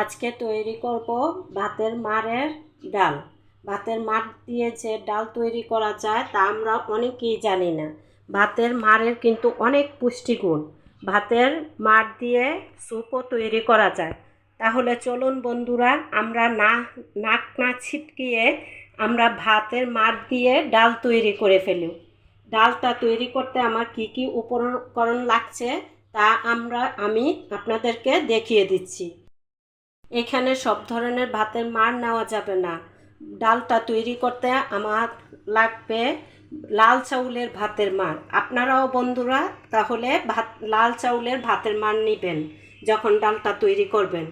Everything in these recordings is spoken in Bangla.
আজকে তৈরি করব ভাতের মারের ডাল। ভাতের মার দিয়ে যে ডাল তৈরি করা যায় তা আমরা অনেকেই জানি না। ভাতের মারের কিন্তু অনেক পুষ্টিগুণ। ভাতের মার দিয়ে স্যুপও তৈরি করা যায়। তাহলে চলুন বন্ধুরা, আমরা না, নাক না ছিটকিয়ে আমরা ভাতের মার দিয়ে ডাল তৈরি করে ফেলি। ডালটা তৈরি করতে আমার কি কি উপকরণ লাগছে তা আমরা, আমি আপনাদেরকে দেখিয়ে দিচ্ছি। এখানে সব ধরনের ভাতের মার নেওয়া যাবে না। ডালটা তৈরি করতে আমার লাগবে লাল চাউলের ভাতের মার। আপনারাও বন্ধুরা তাহলে ভাত, লাল চাউলের ভাতের মার নেবেন যখন ডালটা তৈরি করবেন।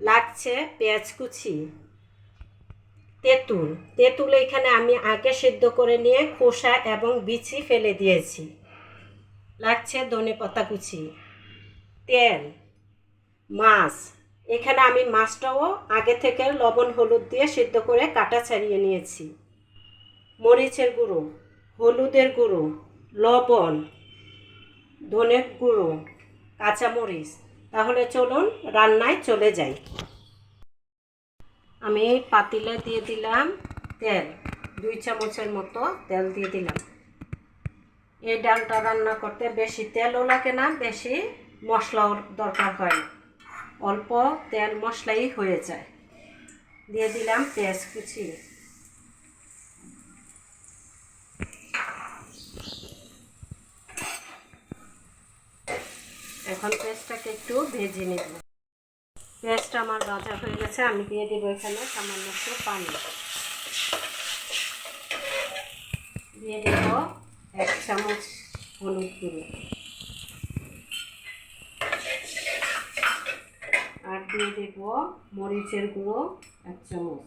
লাগছে পেঁয়াজ কুচি, তেঁতুল। তেঁতুল এখানে আমি আগে সেদ্ধ করে নিয়ে খোসা এবং বিচি ফেলে দিয়েছি। লাগছে ধনে পাতা কুচি, তেল, মাছ এখানে আমি মাছটাও আগে থেকে লবণ, হলুদ দিয়ে সিদ্ধ করে কাটা ছাড়িয়ে নিয়েছি। মরিচের গুঁড়ো, হলুদের গুঁড়ো, লবণ, ধনের গুঁড়ো, কাঁচামরিচ। তাহলে চলুন রান্নায় চলে যাই। আমি পাতিলে দিয়ে দিলাম তেল, দুই চামচের মতো তেল দিয়ে দিলাম। এই ডালটা রান্না করতে বেশি তেলও লাগে না, বেশি মশলাও দরকার হয় না। অল্প তেল মশলাই হয়ে যায়। দিয়ে দিলাম পেঁয়াজ কুচি। এখন পেঁয়াজটাকে একটু ভেজে নেব। পেঁয়াজটা আমার ভাজা হয়ে গেছে, আমি দিয়ে দেবো এখানে সামান্য একটু পানি। দিয়ে দেব এক চামচ হলুদ গুঁড়ো আর দিয়ে দেব মরিচের গুঁড়ো এক চামচ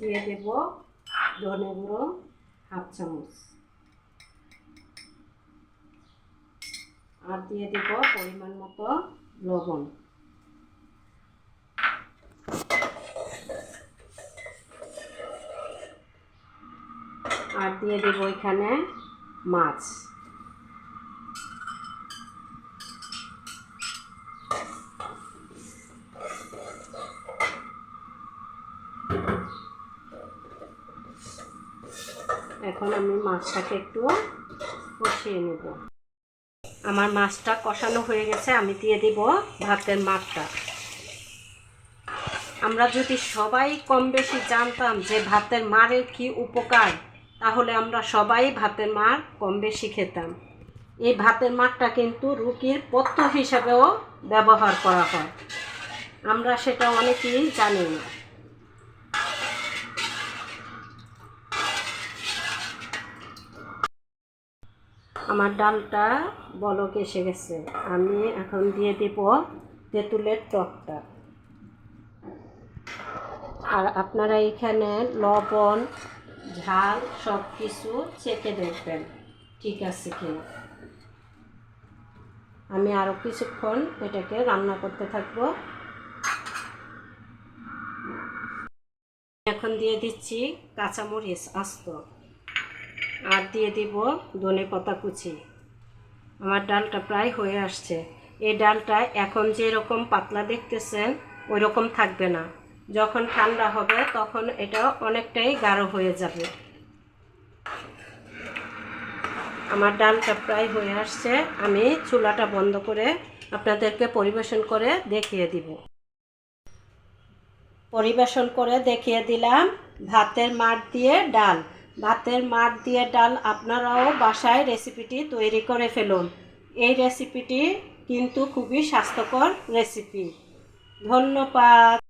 দিয়ে দেব ধনে গুঁড়ো হাফ চামচ। আর দিয়ে দেব পরিমাণ মতো লবণ। আর দিয়ে দেবো এখানে মাছ। এখন আমি মাছটাকে একটু কষিয়ে নেব। আমার মাছটা কষানো হয়ে গেছে, আমি দিয়ে দিব ভাতের মাঠটা আমরা যদি সবাই কম বেশি জানতাম যে ভাতের মারের কি উপকার তাহলে আমরা সবাই ভাতের মার কম বেশি খেতাম। এই ভাতের মারটা কিন্তু রুগীর পথ্য হিসাবেও ব্যবহার করা হয়। আমরা সেটা অনেকেই জানি না। আমার ডালটা বলক এসে গেছে। আমি এখন দিয়ে দিব তেঁতুলের টকটা। আর আপনারা এখানে লবণ ঝাল সব কিছু চেখে দেখবেন ঠিক আছে কিনা? আমি আরও কিছুক্ষণ এটাকে রান্না করতে থাকব। এখন দিয়ে দিচ্ছি কাঁচামরিচ আস্ত, আর দিয়ে দিব ধনে পাতা কুচি। আমার ডালটা প্রায় হয়ে আসছে। এই ডালটা এখন যেরকম পাতলা দেখতেছেন ওই রকম থাকবে না। যখন ঠান্ডা হবে, তখন এটা অনেকটাই গাঢ় হয়ে যাবে। আমার ডালটা প্রায় হয়ে আসছে, আমি চুলাটা বন্ধ করে আপনাদেরকে পরিবেশন করে দেখিয়ে দিব। পরিবেশন করে দেখিয়ে দিলাম ভাতের মাঠ দিয়ে ডাল। ভাতের মাঠ দিয়ে ডাল আপনারাও বাসায় রেসিপিটি তৈরি করে ফেলুন। এই রেসিপিটি কিন্তু খুবই স্বাস্থ্যকর রেসিপি। ধন্যবাদ।